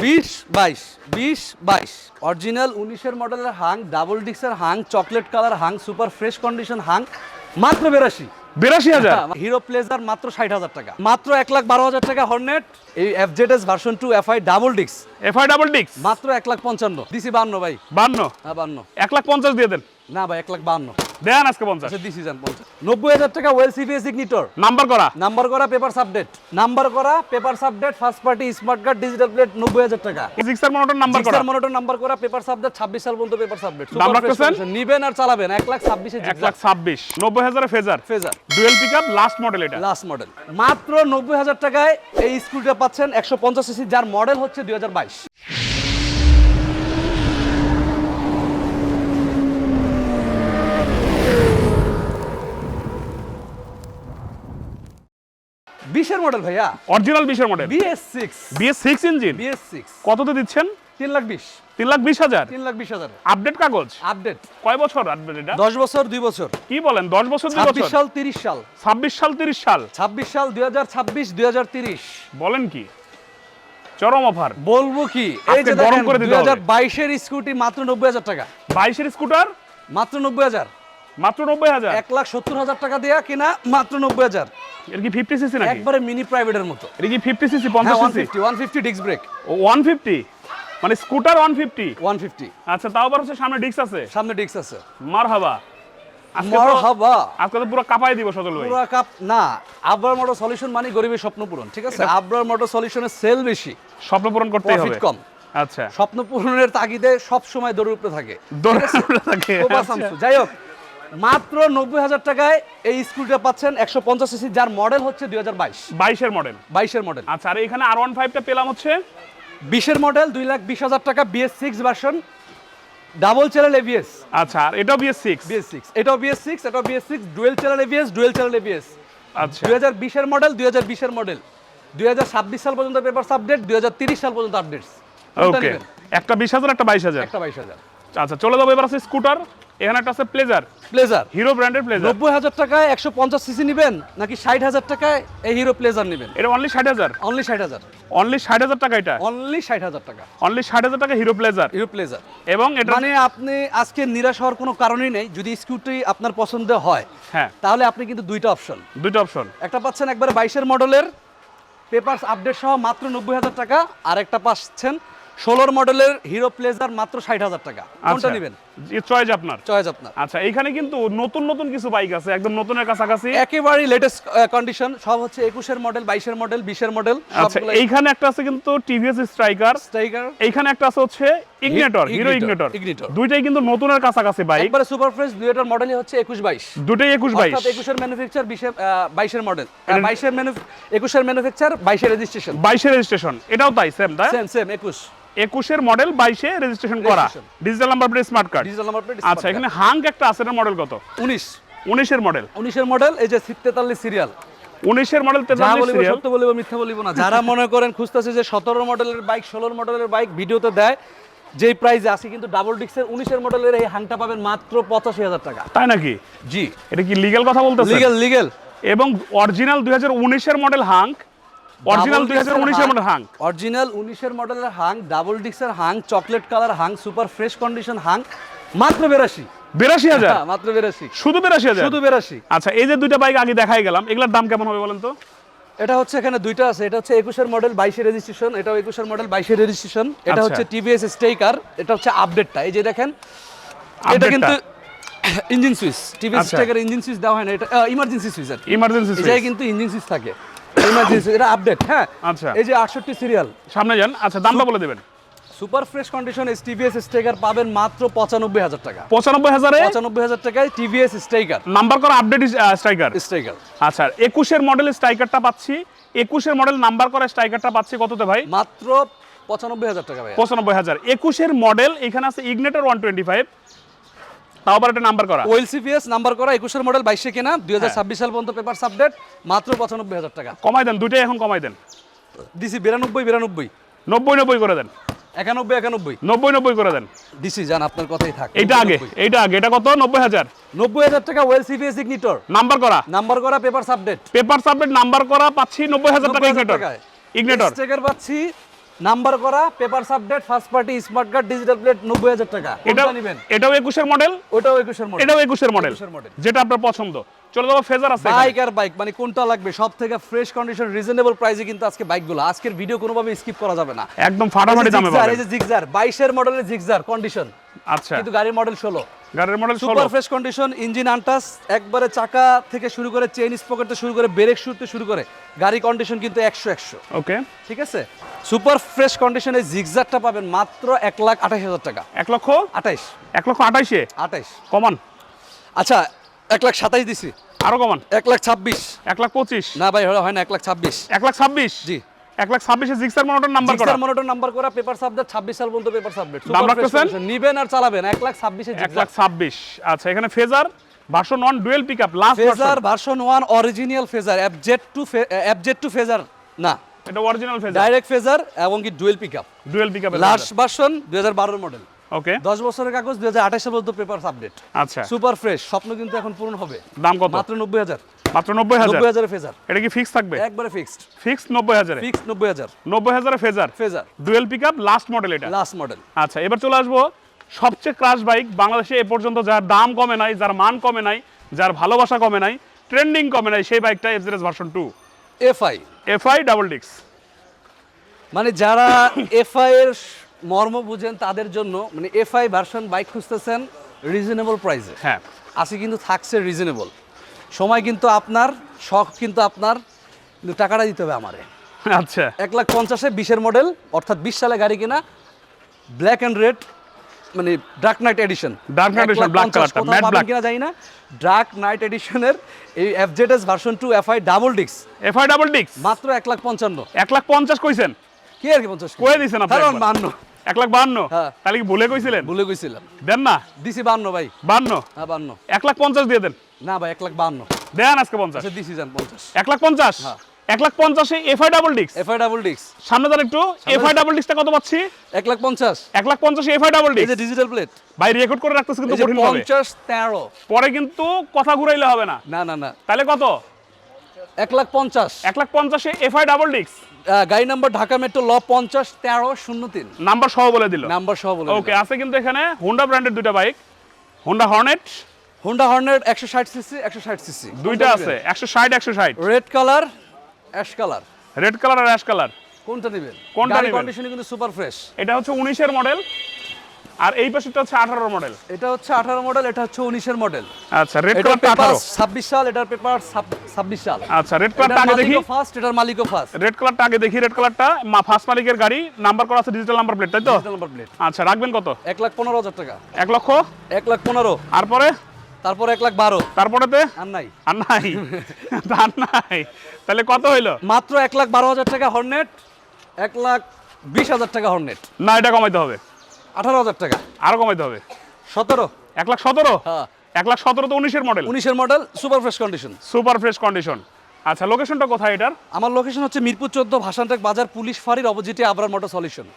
বিশ বাইশ বিশ বাইশ। অরিজিনাল উনিশের মডেলের Hang double ডিক্সের Hunk chocolate colour Hunk super fresh condition Hunk মাত্র বেরাশি। বিরাশি হাজার? হিরো প্লেজার মাত্র ষাট হাজার টাকা। মাত্র এক লাখ বারো হাজার টাকা হর্নেট এই FZS version two FI double ডিক্স এফআই ডাবল ডিক্স মাত্র এক লাখ পঞ্চান্ন। দিছি বান্ন ভাই। বান্ন? হ্যাঁ বান্ন। এক লাখ পঞ্চাশ দিয়ে দেন। না ভাই এক লাখ বান্ন। দেন আজকে 50 আচ্ছা দিছি 50 টাকা ওয়েল সিবিএস ইগনিটর নাম্বার করা। নাম্বার করা পেপার আপডেট নাম্বার করা paper update first party smart card digital plate 90000 টাকা। সিক্সার মনিটর নাম্বার করা। সিক্সার মনিটর নাম্বার করা পেপার আপডেট 26 সাল পর্যন্ত পেপার আপডেট দাম রাখতেছেন নিবেন আর চালাবেন 1 লাখ 26 এ 1 লাখ 26 90000 এ Fazer Fazer dual pickup last model এটা। লাস্ট মডেল মাত্র 90000 টাকায় এই স্কুটিটা পাচ্ছেন 150 সিসি যার মডেল হচ্ছে 2022 বিশের মডেল ভাইয়া। অরিজিনাল বিশের model BS six BS six engine BS six কততে দিচ্ছেন? তিন লাখ বিশ। তিন লাখ বিশ হাজার। তিন লাখ বিশ হাজার। আপডেট কাগজ? আপডেট কয় বছর আপডেট এটা? দশ বছর দুই বছর। কি বলেন দশ বছর দুই বছর? সাল তিরিশ সাল। ছাব্বিশ সাল তিরিশ সাল? ছাব্বিশ সাল দুই হাজার ছাব্বিশ দুই হাজার তিরিশ। বলেন কি? চরম অফার বলব কি? এই যে গরম করে দিতে 2022 বাইশের স্কুটি মাত্র 90000 টাকা। 22 এর স্কুটার মাত্র 90000 মাত্র 90000 170000 টাকা দেয়া কিনা মাত্র 90000 এটা কি 50 সিসি নাকি? একবারে মিনি প্রাইভেটের মতো। কি 50 সিসি 50 সিসি 150 ডিস্ক ব্রেক 150 মানে স্কুটার 150 150 আচ্ছা তাও সামনে ডিস্ক আছে? সামনে ডিস্ক আছে। মারহাবা। মারহাবা। আজকে তো পুরো দিব সজল ভাই। পুরো কাপ না আবরার মোটর সলিউশন মানে গরিবের স্বপ্ন পূরণ ঠিক আছে? আবরার মোটর সলিউশনের সেল বেশি। স্বপ্ন পূরণ করতে হবে। কম। আচ্ছা। স্বপ্ন পূরণের তাগিদে সব সময় দৌড়ের উপরে থাকে দৌড়ে উপরে থাকে আচ্ছা। যাই হোক মাত্র নব্বই হাজার টাকায় এই স্কুলটা পাচ্ছেন একশো পঞ্চাশ সিসি যার মডেল হচ্ছে দুই হাজার বাইশ। বাইশের মডেল। বাইশের মডেল। আচ্ছা আর এখানে আর ওয়ান ফাইভটা পেলাম হচ্ছে? বিশের মডেল দুই লাখ বিশ হাজার টাকা BS six version double channel ABS আচ্ছা আর এটাও বিএস সিক্স? বিএস সিক্স এটাও বিএস সিক্স এটাও BS six dual channel ABS dual channel ABS আচ্ছা। দুই হাজার বিশের মডেল দুই হাজার বিশের মডেল। দুই হাজার ছাব্বিশ সাল পর্যন্ত পেপার আপডেট দুই হাজার তিরিশ সাল পর্যন্ত আপডেটস ওকে একটা বিশ হাজার একটা বাইশ হাজার। একটা বাইশ হাজার। আচ্ছা চলে যাব এবার আছে স্কুটার। এখানে একটা আছে প্লেজার প্লেজার হিরো ব্র্যান্ডের প্লেজার নব্বই হাজার টাকায় একশো পঞ্চাশ সিসি নেবেন নাকি ষাট হাজার টাকায় এই হিরো প্লেজার নেবেন? এটা অনলি ষাট হাজার। অনলি ষাট হাজার। অনলি ষাট হাজার টাকা এটা। অনলি ষাট হাজার টাকা। অনলি ষাট হাজার টাকা হিরো প্লেজার হিরো প্লেজার এবং এটা মানে আপনি আজকে নিরাশ হওয়ার কোনো কারণই নেই যদি স্কুটি আপনার পছন্দ হয় হ্যাঁ। তাহলে আপনি কিন্তু দুইটা অপশন দুইটা অপশন একটা পাচ্ছেন একবারে বাইশের মডেলের পেপারস আপডেট সহ মাত্র নব্বই হাজার টাকা। আর একটা পাচ্ছেন ষোলোর মডেলের হিরো প্লেজার মাত্র ষাট হাজার টাকা। কোনটা নেবেন? চয়েস আপনার? চয়েস আপনার। আচ্ছা এইখানে কিন্তু নতুন নতুন কিছু বাইক আছে একদম নতুনের কাছাকাছি। একেবারেই লেটেস্ট কন্ডিশন সব হচ্ছে একুশের মডেল বাইশের মডেল বিশের মডেল আচ্ছা এইখানে একটা আছে কিন্তু টিভিএস স্ট্রাইকার স্ট্রাইকার এইখানে একটা আছে হচ্ছে ইগনেটর হিরো ইগনেটর দুইটাই কিন্তু নতুনের কাছাকাছি বাইক। একবারে সুপার ফ্রেশ দুইটার মডেলই হচ্ছে একুশ বাইশ। দুটাই একুশ বাইশ। অর্থাৎ একুশের ম্যানুফ্যাকচার বিশের বাইশের মডেল বাইশের একুশের ম্যানুফ্যাকচার বাইশের রেজিস্ট্রেশন বাইশে রেজিস্ট্রেশন এটাও তাই সেম তাই? সেম সেম একুশ। একুশের মডেল বাইশে রেজিস্ট্রেশন করা। Digital number plate smart card digital number plate আচ্ছা এখানে হাঙ্ক একটা আছে মডেল কত? উনিশ। উনিশের মডেল উনিশের মডেল এই যে তেতাল্লিশ সিরিয়াল উনিশের মডেল সত্য বলিব মিথ্যা বলিব না। যারা মনে করেন খুঁজতেছে যে সতেরো মডেলের বাইক ষোলোর মডেলের বাইক ভিডিওতে দেয় যেই প্রাইসে আছে কিন্তু ডাবল ডিক্সের উনিশের মডেলের এই হাংটা পাবেন মাত্র পঁচাশি হাজার টাকা। তাই নাকি? জি। এটা কি লিগ্যাল কথা বলতেছে লিগেল লিগেল এবং অরিজিনাল দুই হাজার উনিশের মডেল হাঙ্ক অরিজিনাল দুই হাজার উনিশের মডেল হাঙ্ক অরিজিনাল উনিশের মডেলের হাং ডাবল ডিক্সের Hang chocolate colour Hang super fresh condition Hang মাত্র বেরাশি। বিরাশি হাজার? হ্যাঁ, মাত্র বেরাশি। শুধু বিরাশি হাজার? শুধু বেরাশি। আচ্ছা এই যে দুইটা বাইক আগে দেখাই গেলাম এগুলোর দাম কেমন হবে বলেন তো? এটা হচ্ছে এখানে দুইটা আছে এটা হচ্ছে একুশের মডেল বাইশের রেজিস্ট্রেশন এটাও একুশের মডেল বাইশের রেজিস্ট্রেশন এটা আচ্ছা। হচ্ছে টিভিএস স্টেকার এটা হচ্ছে আপডেটটা এই যে দেখেন এটা? কিন্তু engine switch TVS. স্টেকার engine switch দেওয়া হয় না এটা ইমার্জেন্সি সুইচ আর ইমার্জেন্সি এটাই কিন্তু ইঞ্জিন সুইচ থাকে। ইমার্জেন্সি এটা আপডেট হ্যাঁ? আচ্ছা। এই যে আটষট্টি সিরিয়াল সামনে যান আচ্ছা দামটা বলে দেবেন। সুপার ফ্রেশ কন্ডিশন টিভিএস স্টেকার পাবেন মাত্র পঁচানব্বই হাজার টাকা। পঁচানব্বই হাজারে? পঁচানব্বই হাজার টাকায় টিভিএস স্টেকার নাম্বার করা আপডেট স্ট্রাইকার স্টেকার আচ্ছা একুশের মডেল স্ট্রাইকারটা পাচ্ছি। একুশের মডেল নাম্বার করা স্ট্রাইকারটা পাচ্ছি কততে ভাই? মাত্র পঁচানব্বই হাজার টাকা ভাই পঁচানব্বই হাজার। একুশের মডেল এখানে আছে ইগনেটর ওয়ান টোয়েন্টি ফাইভ তাও আবার একটা নাম্বার করা। ওয়েল সিপিএস নাম্বার করা একুশের মডেল বাইশে কেনা দুই হাজার হ্যাঁ। ছাব্বিশ সাল পর্যন্ত পেপার আপডেট মাত্র পঁচানব্বই হাজার টাকা। কমাই দেন দুইটাই এখন কমাই দেন। ডিসি বিরানব্বই বিরানব্বই। নব্বই নব্বই করে দেন। একানব্বই একানব্বই। নব্বই নব্বই করে দেন। ডিসি যান আপনার কথাই থাক। এইটা আগে এইটা আগে এটা কত? নব্বই হাজার। নব্বই হাজার টাকা ওয়েল সিপিএস ইগনিটর নাম্বার করা। নাম্বার করা paper update paper submit number করা পাচ্ছি নব্বই হাজার টাকা ইগনেটর ইগনেটর পাচ্ছি নাম্বার করা paper update first party smart card digital plate নব্বই হাজার টাকা। এটা নেবেন? এটাও একুশের মডেল ওটাও একুশের মডেল এটাও একুশের মডেল 21 মডেল। যেটা আপনার পছন্দ। চলে যাব ফেজার আছে। বাইক আর বাইক মানে কোনটা লাগবে? সব থেকে ফ্রেশ কন্ডিশন রিজনেবল প্রাইসে কিন্তু আজকে বাইকগুলো আজকের ভিডিও কোনোভাবে স্কিপ করা যাবে না। একদম ফাটাফাটি দামে পাবেন। এই যে জিক্সার বাইশের মডেলের জিক্সার কন্ডিশন আচ্ছা। কিন্তু গাড়ির মডেল ষোলো। গাড়ির model super fresh condition engine আনটাস একবারে চাকা থেকে শুরু করে চেইন স্পকেট থেকে শুরু করে ব্রেক শুতে শুরু করে গাড়ি কন্ডিশন কিন্তু একশো একশো। ওকে ঠিক আছে? সুপার ফ্রেশ কন্ডিশনে জিগজারটা পাবেন মাত্র এক লাখ আঠাশ হাজার টাকা। এক লক্ষ? আঠাইশ। এক লক্ষ আঠাইশে? আঠাইশ। কমান। আচ্ছা এক লাখ সাতাইশ দিছি। আরও কমান। এক লাখ ছাব্বিশ। এক লাখ পঁচিশ। না ভাই হয় না এক লাখ ছাব্বিশ। এক লাখ ছাব্বিশ? জি। এক লাখ ছাব্বিশে জিক্সার মনোটন নাম্বার করা। জিক্সার মনোটর নাম্বার করা পেপার সাবজেক্ট ছাব্বিশ সাল পর্যন্ত পেপার সাবজেক্ট দাম রাখতেছেন? নিবেন আর চালাবেন এক লাখ ছাব্বিশে এক লাখ ছাব্বিশ। আচ্ছা এখানে Fazer version one dual pick up last Fazer version one original Fazer অ্যাবজেট two অ্যাবজেট টু ফেজার না। এটা অরিজিনাল ফেজার ডাইরেক্ট ফেজার এবং কি dual pick up dual pick up last version দুই হাজার বারোর মডেল ওকে দশ বছরের কাগজ দুই হাজার আঠাশ পর্যন্ত পেপার আপডেট আচ্ছা। সুপার ফ্রেশ স্বপ্ন কিন্তু এখন পূরণ হবে। দাম কত? মাত্র নব্বই হাজার। মাত্র নব্বই হাজার। নব্বই হাজারের ফেজার। এটা কি ফিক্স থাকবে? একবারে ফিক্সড ফিক্স নব্বই হাজারে। ফিক্সড নব্বই হাজার। নব্বই হাজারে Fazer. Fazer. Dual pick up last model এটা। লাস্ট মডেল আচ্ছা এবার চলে আসব। সবচেয়ে ক্রাশ বাইক বাংলাদেশে এ পর্যন্ত যার দাম কমে নাই যার মান কমে নাই যার ভালোবাসা কমে নাই ট্রেন্ডিং কমে নাই সেই বাইকটা FZS version two FI FI double ডিক্স মানে যারা এফআই এর মর্ম বুঝেন তাদের জন্য মানে এফআই ভার্সন বাইক খুঁজতেছেন রিজনেবল প্রাইসে হ্যাঁ। আসি কিন্তু থাকছে রিজনেবল সময় কিন্তু আপনার শখ কিন্তু আপনার কিন্তু টাকাটা দিতে হবে আমারে। আচ্ছা। এক লাখ পঞ্চাশে বিশের মডেল অর্থাৎ বিশ সালে গাড়ি কিনা ব্ল্যাক অ্যান্ড রেড মানে dark knight edition Dark Knight edition, black colour টা, matte black। কিনা জানি না। ডার্ক নাইট এডিশনের এই FZS version two FI double ডিক্স এফআই ডাবল ডিক্স মাত্র এক লাখ পঞ্চান্ন। এক লাখ পঞ্চাশ কইছেন? কি আর কি পঞ্চাশ কয়ে দিছেন আপনি কারণ একবার। বান্ন। এক লাখ বাহান্ন হ্যাঁ। তাহলে কি ভুলে কইছিলেন? ভুলে গেছিলাম দেন না? দিছি বান্ন ভাই। বান্ন? হ্যাঁ বান্ন। এক লাখ পঞ্চাশ দিয়ে দেন। না ভাই এক লাখ বান্ন দেন আজকে পঞ্চাশ। আচ্ছা দিছি যান পঞ্চাশ। এক লাখ পঞ্চাশ? হ্যাঁ। এক লাখ পঞ্চাশে এফআই ডাবল ডিক্স এফআই ডাবল ডিক্স সামনে দাঁড় একটু। এফআই ডাবল ডিক্সটা কত পাচ্ছি? এক লাখ পঞ্চাশ। এক লাখ পঞ্চাশে এফআই ডাবল এই ডিক্স যে ডিজিটাল প্লেট ভাই রেকর্ড করে রাখতেছে কিন্তু কঠিন হবে পঞ্চাশ তেরো। পরে কিন্তু কথা ঘুরাইলে হবে না। না না না। তাহলে কত? এক লাখ পঞ্চাশ। এক লাখ পঞ্চাশে এফআই ডাবল ডিক্স গাড়ি নাম্বার ঢাকা মেট্রো ল পঞ্চাশ তেরো শূন্য তিন। নাম্বার সহ বলে দিল। নাম্বার সহ বলে ওকে আছে কিন্তু এখানে হোন্ডা ব্র্যান্ডের দুইটা bike Honda Hornet Honda Hornet একশো ষাট সিসি একশো ষাট সিসি দুইটা আছে একশো ষাট একশো ষাট। Red colour ash colour red colour আর অ্যাশ কালার কোনটা নেবেন কোনটা নেবেন? কন্ডিশনে কিন্তু সুপার ফ্রেশ এটা হচ্ছে উনিশের মডেল আর এই পাশেটা হচ্ছে আঠারোর মডেল এটা হচ্ছে আঠারো মডেল এটা হচ্ছে উনিশের মডেল আচ্ছা রেড পেপার আঠারো। ছাব্বিশ সাল এটার পেপার ছাব্বিশ সাল। আচ্ছা রেড এটার আগে দেখি। ফার্স্ট এটার মালিকও ফার্স্ট রেড কালারটা আগে দেখি রেড কালারটা ফার্স্ট মালিকের গাড়ি নাম্বার করা আছে ডিজিটাল নাম্বার প্লেট তাই তো? নাম্বার প্লেট আচ্ছা রাখবেন কত? এক লাখ পনেরো হাজার টাকা। এক লক্ষ? এক লাখ পনেরো। আর পরে? তারপর এক লাখ বারো। তারপরেতে? আর নাই। আর নাই? আর নাই। তাহলে কত হইল? মাত্র এক লাখ বারো হাজার টাকা হর্নেট এক লাখ বিশ হাজার টাকা হর্নেট। না এটা কমাইতে হবে। আঠারো হাজার টাকা। আরও কমাইতে হবে। সতেরো। এক লাখ সতেরো? হ্যাঁ। এক লাখ সতেরো তো উনিশের মডেল উনিশের model super fresh condition super fresh condition আচ্ছা লোকেশনটা কোথায় এটার? আমার লোকেশন হচ্ছে মিরপুর চোদ্দ ভাসানটেক বাজার পুলিশ ফাঁড়ির অপোজিটে আবরার মোটর সলিউশন